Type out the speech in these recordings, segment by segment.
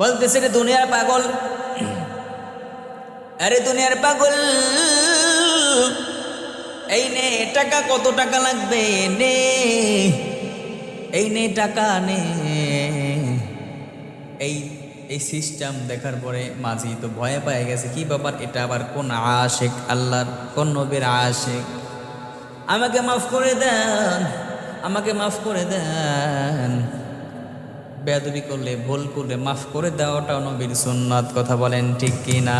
বলতেছে রে দুনিয়ার পাগল। আরে দুনিয়ার পাগল, এই নে টাকা কত টাকা লাগবে? নে, এই নে টাকা নে। এই এই সিস্টেম দেখার পরে মাঝি তো ভয়ে পেয়ে গেছে, কি ব্যাপার? এটা আবার কোন আশেক? আল্লাহর কোন নবীর আশেক? আমাকে মাফ করে দেন, আমাকে মাফ করে দেন। বেয়াদবি করলে, ভুল করলে মাফ করে দেওয়াটাও নবীর সুন্নাত, কথা বলেন ঠিক কি না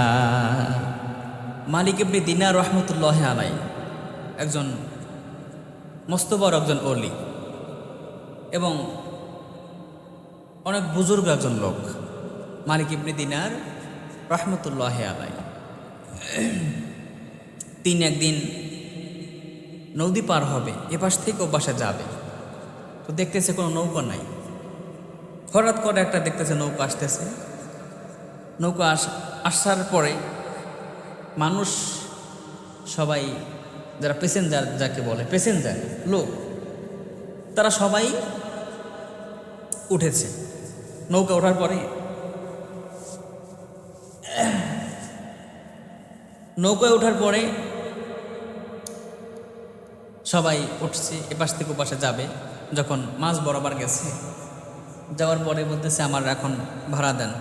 মালিক ইবনে দিনার রহমতুল্লাহ আলাই একজন মস্ত বড় একজন অলি এবং অনেক বুজুর্গ একজন লোক, মালিক ইবনে দিনার রহমতুল্লাহ আলাই। তিনি একদিন নদী পার হবে, এপাশ থেকে ও পাশে যাবে। তো দেখতেছে কোনো নৌকা নাই। হঠাৎ করে একটা দেখতেছে নৌকা আসতেছে। নৌকা আস, আসার পরে মানুষ সবাই, যারা প্যাসেঞ্জার যাকে বলে প্যাসেঞ্জার লোক, তারা সবাই উঠেছে। নৌকা ওঠার পরে নৌকায় ওঠার পরে সবাই উঠছে, এপাশ থেকে ওপাশে যাবে। যখন মাছ বরাবর গেছে যাওয়ার পরে বলতেছে, আমার এখন ভাড়া দেন।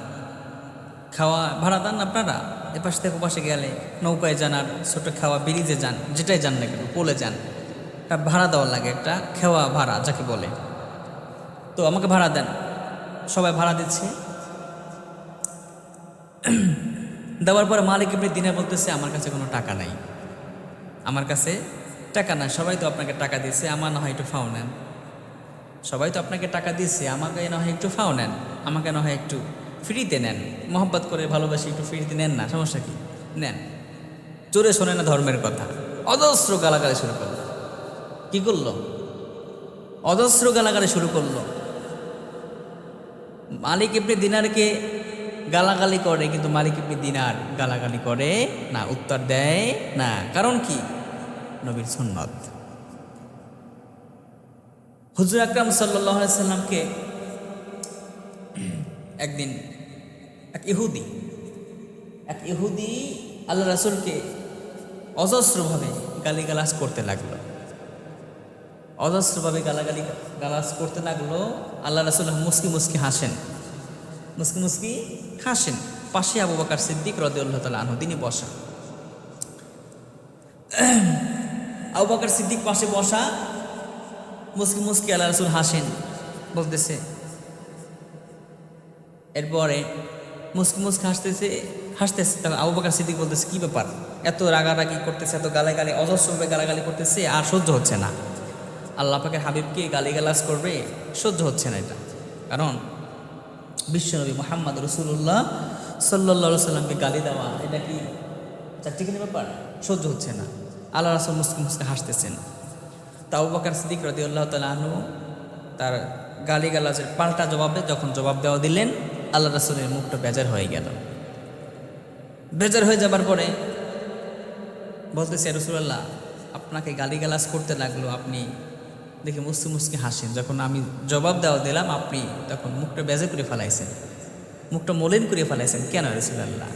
খাওয়া, ভাড়া দেন আপনারা? এপাশ থেকে ওপাশে গেলে নৌকায় যান আর ছোটো খাওয়া ব্রিজে যান, যেটাই যান না কেন পোলে যান। একটা ভাড়া দেওয়া লাগে, একটা খাওয়া ভাড়া যাকে বলে। তো আমাকে ভাড়া দেন। সবাই ভাড়া দিচ্ছে। দেওয়ার পরে মালিক এমনি দিনে বলতেছে, আমার কাছে কোনো টাকা নাই। আমার কাছে টাকা নাই, সবাই তো আপনাকে টাকা দিয়েছে, আমার না হয় একটু ফাও নেন। সবাই তো আপনাকে টাকা দিয়েছে, আমাকে না হয় একটু ফাও নেন, আমাকে না হয় একটু ফ্রিতে নেন। মোহব্বত করে ভালোবাসি, একটু ফ্রিতে নেন না, সমস্যা কি? নেন। জোরে শোনে না ধর্মের কথা। অজস্র গালাগালি শুরু করল। কি করল? অজস্র গালাগালি শুরু করল। মালিক ইবনে দিনারকে গালাগালি করে, কিন্তু মালিক ইবনে দিনার গালাগালি করে না, উত্তর দেয় না। কারণ কি? নবীর সুন্নত। হুজুর আকরাম সাল্লাহ সাল্লামকে একদিন এক ইহুদি এক ইহুদি আল্লাহ রাসুলকে অজস্রভাবে গালিগালাজ করতে লাগল। অজস্রভাবে গালাগালি, গালাজ করতে লাগল আল্লাহ রাসুল মুসকি মুসকি হাসেন। মুসকি মুসকি হাসেন। পাশে আবু বাকার সিদ্দিক রদিউল্লাহ তালা আনহু, তিনি বসা। আবু বাকার সিদ্দিক পাশে বসা মুসকি মুসকি আল্লাহ রসুল হাসেন, বলতেছে, এরপরে মুসকি মুসকি হাসতেছে হাসতেছে তখন আবু বাকার সিদ্দিক বলতেছে, কি ব্যাপার? এত রাগারাগি করতেছে, এত গালাগালি অজস্রভাবে গালাগালি করতেছে আর সহ্য হচ্ছে না। আল্লাহ পাকের হাবিবকে গালিগালাজ করবে, সহ্য হচ্ছে না এটা। কারণ বিশ্বনবী মোহাম্মদ রসুল্লাহ সাল্লা সাল্লামকে গালি দেওয়া, এটা কি চারটিখানি ব্যাপার? সহ্য হচ্ছে না। আল্লাহ রসুল মুসকে মুসকে হাসতেছেন। তাও বাকার সিদ্দিক রদি আল্লাহ তালু তার গালি গালাজের পাল্টা জবাবে যখন জবাব দেওয়া দিলেন, আল্লাহ রসুলের মুখটা বেজার হয়ে গেল। বেজার হয়ে যাবার পরে বলতেছে রসুল্লাহ আপনাকে গালি গালিগালাজ করতে লাগল, আপনি দেখে মুসকি মুসকি হাসেন। যখন আমি জবাব দেওয়া দিলাম, আপনি তখন মুখটা বেজে করে ফেলাইছেন। মুখটা মলিন করে ফেলাইছেন। কেন রসুল্লাহ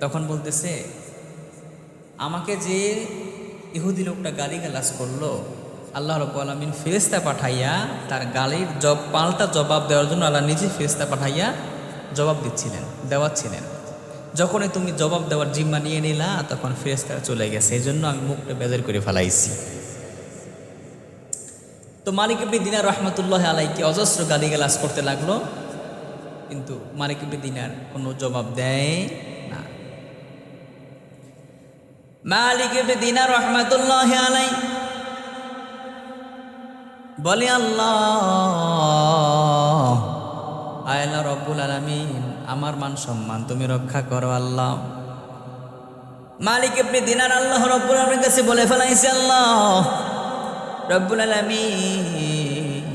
তখন বলতেছে, আমাকে যে ইহুদি লোকটা গালি গালিগালাজ করল আল্লাহ রব আলমিন ফেরেস্তা পাঠাইয়া তার গালির জব, পাল্টা জবাব দেওয়ার জন্য আল্লাহ নিজে ফেরেস্তা পাঠাইয়া জবাব দিচ্ছিলেন, দেওয়াচ্ছিলেন। যখনই তুমি জবাব দেওয়ার জিম্মা নিয়ে নিলা, তখন ফেরেস্তারা চলে গেছে। এই জন্য আমি মুখটা বেজার করে ফেলাইছি। তো মালিক ইবনে দিনার রহমতুল্লাহ আলাইকে অজস্র গালিগালাজ করতে লাগল, কিন্তু মালিক ইবনে দিনার কোনো জবাব দেয় না। মালিক ইবনে দিনার রহমতুল্লাহ আলাই বলে আল্লাহ। আয়লা রব্বুল আলমিন, আমার মান সম্মান তুমি রক্ষা করো আল্লাহ। মালিক আপনি দিনার আল্লাহ রব্বুল আলমীর কাছে বলে ফেলাইছে আল্লাহ, রব্বুল আলমিন,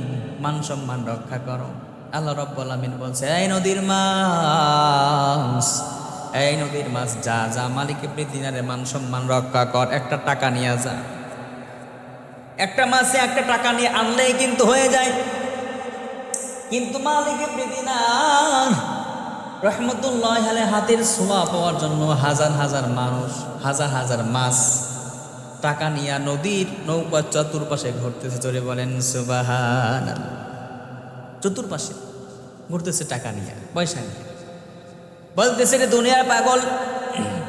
মান সম্মান রক্ষা করো। আল্লাহ রব্বুল আলমিন বলছে, এই নদীর মাছ, এই নদীর মাছ যা যা মালিক আপনি দিনারের মান সম্মান রক্ষা কর, একটা টাকা নিয়ে যা। একটা মাসে একটা টাকা নিয়ে আনলেই কিন্তু হয়ে যায়। কিন্তু মালিক দিনার রহমতুল্লাহ আলে হাতের ছোঁয়া পাওয়ার জন্য হাজার হাজার মানুষ, হাজার হাজার মাছ টাকা নিয়ে নদীর নৌকা চতুর্পাশে ঘুরতেছে। চলে বলেন সুবাহান চতুর্পাশে ঘুরতেছে টাকা নিয়ে, পয়সা নিয়ে। বলতেছে, রে দুনিয়ার পাগল,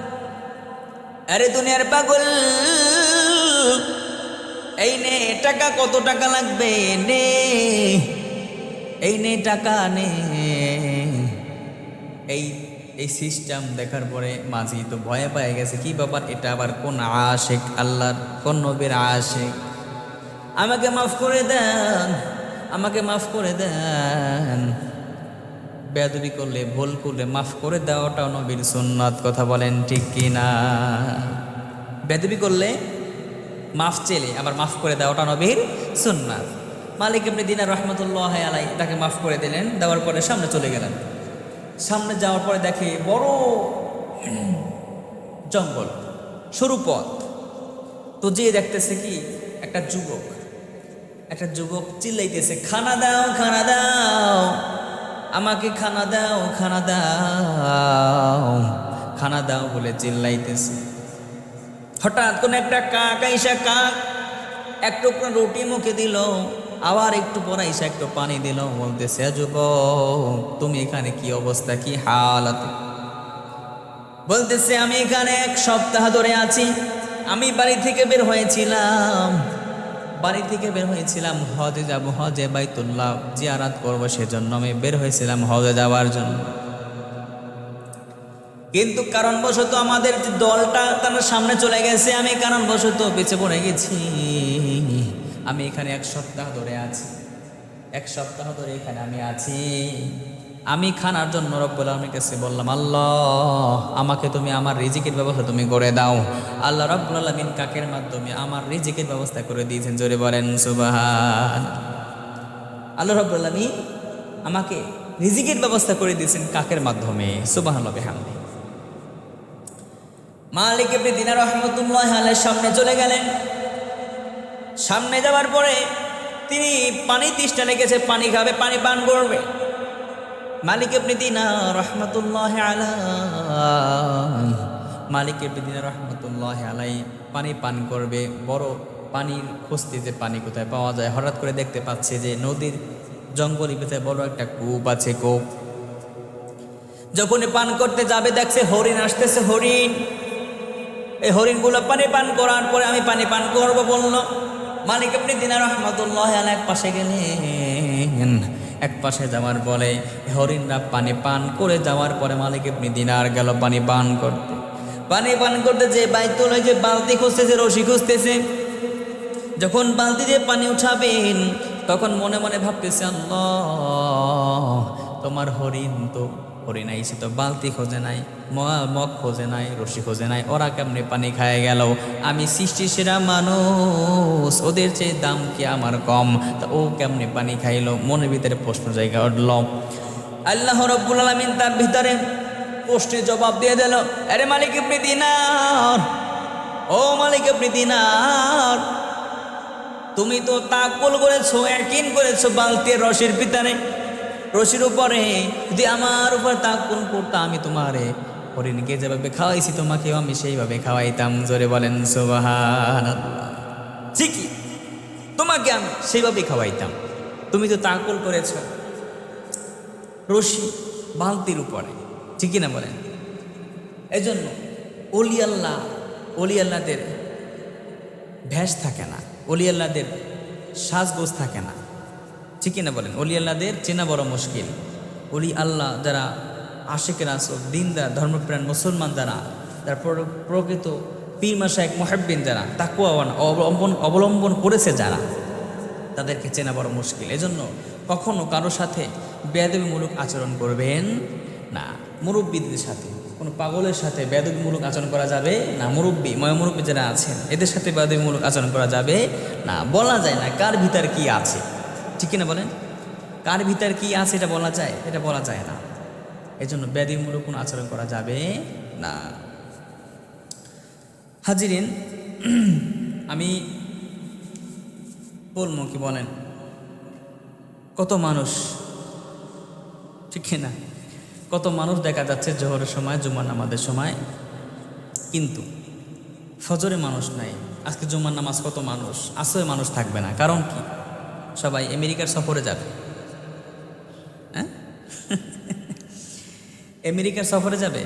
আরে দুনিয়ার পাগল এই নে, টাকা কত টাকা লাগবে? নে। এই নে, টাকা নে। এই এই সিস্টেম দেখার পরে মাঝি তো ভয়ে পেয়ে গেছে, কি ব্যাপার? এটা আবার কোন আশেক? আল্লাহর, কোন নবীর আশেক? আমাকে মাফ করে দেন, আমাকে মাফ করে দেন। বেদবি করলে, ভুল করলে মাফ করে দেওয়াটাও নবীর সুন্নত, কথা বলেন ঠিক কি না বেদবি করলে মাফ চেলে, আবার মাফ করে দেওয়াটা নবীর সুন্নাত। মালিক এমনি দিনা রহমতুল্লাহ আলাই তাকে মাফ করে দিলেন, দেওয়ার পরে সামনে চলে গেলেন। সামনে যাওয়ার পরে দেখে বড় জঙ্গল, সরু পথ। তো যে দেখতেছে কি, একটা যুবক একটা যুবক চিল্লাইতেছে, খানা দাও খানা দাও, আমাকে খানা দাও খানা দাও খানা দাও বলে চিল্লাইতেছে। হঠাৎ কোন একটা কাক আইসা কাক, এক টুকরা রুটি মুখে দিল, আবার একটু পর আইসা একটু পানি দিল, বলতেছে যুবক, তুমি এখানে কি অবস্থা, কি হালাত? বলতেছে, আমি এখানে এক সপ্তাহ ধরে আছি। আমি বাড়ি থেকে বের হয়েছিলাম। বাড়ি থেকে বের হয়েছিলাম হজে যাব, হজে বাইতুল্লাহ, জিয়ারাত করব সেজন্য আমি বের হয়েছিলাম হজে যাওয়ার জন্য। কিন্তু কারণবশত আমাদের যে দলটা তার সামনে চলে গেছে, আমি কারণবশত বেঁচে পড়ে গেছি। আমি এখানে এক সপ্তাহ ধরে আছি। এক সপ্তাহ ধরে এখানে আমি আছি। আমি খানার জন্য রব্বুল আলমীর কাছে বললাম, আল্লাহ, আমাকে তুমি আমার রিজিকের ব্যবস্থা তুমি করে দাও। আল্লাহ রব্বুল আলমিন কাকের মাধ্যমে আমার রিজিকের ব্যবস্থা করে দিয়েছেন, জোরে বলেন, সুবাহান। আল্লাহ রব্বুল আলমী আমাকে রিজিকের ব্যবস্থা করে দিয়েছেন কাকের মাধ্যমে সুবাহ হামদি মালিক ইবনে দিনার রহমতুল্লাহ আলের সামনে চলে গেলেন। সামনে যাওয়ার পরে তিনি পানি তৃষ্ণা লেগেছে, পানি খাবে, পানি পান করবে। মালিক ইবনে দিনার রহমতুল্লাহ আলাই মালিক ইবনে দিনার রহমতুল্লাহ আলাই পানি পান করবে। বড় পানির খুঁজতে পানি কোথায় পাওয়া যায়, হঠাৎ করে দেখতে পাচ্ছে যে নদীর জঙ্গলি ভিতরে বড় একটা কূপ আছে, কূপ। যখনই পান করতে যাবে, দেখছে হরিণ আসতেছে, হরিণ। এই হরিণগুলো পানি পান করার পরে আমি পানি পান করব বলল, মালিক আপনি দিনার রহমতুল্লাহ এক পাশে গেলেন। এক পাশে যাওয়ার পরে হরিণরা পানি পান করে যাওয়ার পরে মালিক আপনি দিনার গেল পানি পান করতে। পানি পান করতে যে বাইতুল ওই যে বালতি খুঁজতেছে, রশি খুঁজতেছে। যখন বালতি দিয়ে পানি উঠাবেন, তখন মনে মনে ভাবতেছে, আল্লাহ, তোমার হরিণ তো হরিণ আইসে তো বালতি খোঁজে নাই মগ খোঁজে নাই, রশি খোঁজে নাই, ওরা কেমনে পানি খায় গেল? আমি সৃষ্টি সেরা মানুষ, ওদের চেয়ে দাম কি আমার কম? তা ও কেমনে পানি খাইলো? মনের ভিতরে প্রশ্ন জায়গা উঠল। আল্লাহ রব্বুল আলমিন তার ভিতরে প্রশ্নের জবাব দিয়ে দিল, আরে মালিক ইবনে দিনার, ও মালিক ইবনে দিনার, তুমি তো তাকুল করেছ একিন করেছ বালতির রসের ভিতরে। রশির উপরে, যদি আমার উপর তাকুল করতাম আমি তোমারে হরিণকে যেভাবে খাওয়াইছি তোমাকেও আমি সেইভাবে খাওয়াইতাম, জোরে বলেন ঠিকই তোমাকে আমি সেইভাবে খাওয়াইতাম। তুমি তো তাকুল করেছ। রশি বালতির উপরে ঠিকই না বলেন? এজন্য অলি আল্লাহ, অলি আল্লাহদের ভ্যাস থাকে না, অলি আল্লাহদের সাজগোজ থাকে না। ঠিকই কিনা বলেন। অলি আল্লাহদের চেনা বড় মুশকিল। অলি আল্লাহ যারা আশেকের আসব দিনদার ধর্মপ্রাণ মুসলমান যারা প্র- প্রকৃত পীর মাসায়ক মহাব্বিন যারা তাকুয়াওয়ান অবলম্বন অবলম্বন করেছে যারা, তাদেরকে চেনা বড় মুশকিল। এজন্য কখনো কারোর সাথে বেয়াদবিমূলক আচরণ করবেন না। মুরব্বীদের সাথে, কোনো পাগলের সাথে বেয়াদবিমূলক আচরণ করা যাবে না। মুরব্বী, ময়মুরব্বী যারা আছেন, এদের সাথে বেয়াদবিমূলক আচরণ করা যাবে না। বলা যায় না কার ভিতর কি আছে। ঠিক না বলেন? কার ভিতর কি আছে এটা বলা যায়? এটা বলা যায় না। এজন্য ব্যাধিমূলক কোনো আচরণ করা যাবে না। হাজিরিন, আমি বলব কি বলেন? কত মানুষ, ঠিক না কত মানুষ দেখা যাচ্ছে জোহরের সময়, জুমার নামাজের সময়। কিন্তু ফজরে মানুষ নাই। আজকে জুমার নামাজ কত মানুষ? আসলে মানুষ থাকবে না। কারণ কি? সবাই আমেরিকার সফরে যাবে হ্যাঁ? আমেরিকার সফরে যাবে?